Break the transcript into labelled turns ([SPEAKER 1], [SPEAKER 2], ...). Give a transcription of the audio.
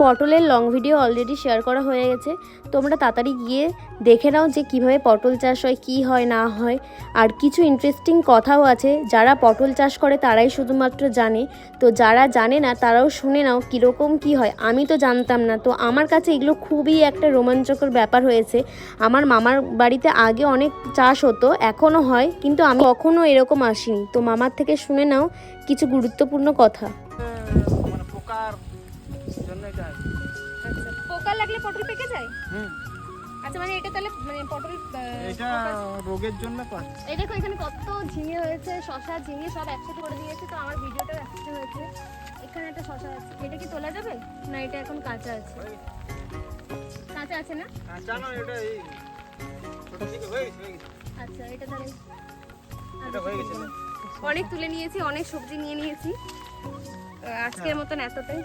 [SPEAKER 1] পটলের long video already share করা হয়ে গেছে। তোমরা তাড়াতাড়ি গিয়ে দেখে নাও যে কীভাবে পটল চাষ হয়, কি হয়, না হয়। আর কিছু ইন্টারেস্টিং কথাও আছে, যারা পটল চাষ করে তারাই শুধুমাত্র জানে। তো যারা জানে না, তারাও শুনে নাও কীরকম কি হয়। আমি তো জানতাম না। তো আমার কাছে এগুলো খুবই একটা রোমাঞ্চকর ব্যাপার হয়েছে। আমার মামার বাড়িতে আগে অনেক চাষ হতো এখনও হয়, কিন্তু আমি কখনও এরকম আসিনি। তো মামার থেকে শুনে নাও কিছু গুরুত্বপূর্ণ কথা।
[SPEAKER 2] মানে জন্য এটা হয়।
[SPEAKER 3] আচ্ছা পোকা লাগলে পটল পেকে যায়?
[SPEAKER 2] হুম।
[SPEAKER 3] আচ্ছা মানে এটা তাহলে মানে পটল
[SPEAKER 2] এটা রোগের জন্য
[SPEAKER 3] এই দেখো এখানে কত ঝিঙে হয়েছে শশা ঝিঙে সব একসাথে করে দিয়েছে তো আমার ভিডিওটাও একসাথে হয়েছে। এখানে একটা শশা আছে। এটা কি তোলা যাবে? না এটা এখন কাঁচা আছে। কাঁচা আছে না?
[SPEAKER 2] কাঁচা না এটা এই ছোট থেকে হয়ে গেছে
[SPEAKER 3] আচ্ছা এটা তাহলে
[SPEAKER 2] এটা হয়ে গেছে
[SPEAKER 3] অনেক তুলে নিয়েছি অনেক সবজি নিয়ে নিয়েছি। আজকের মতন এতটাই।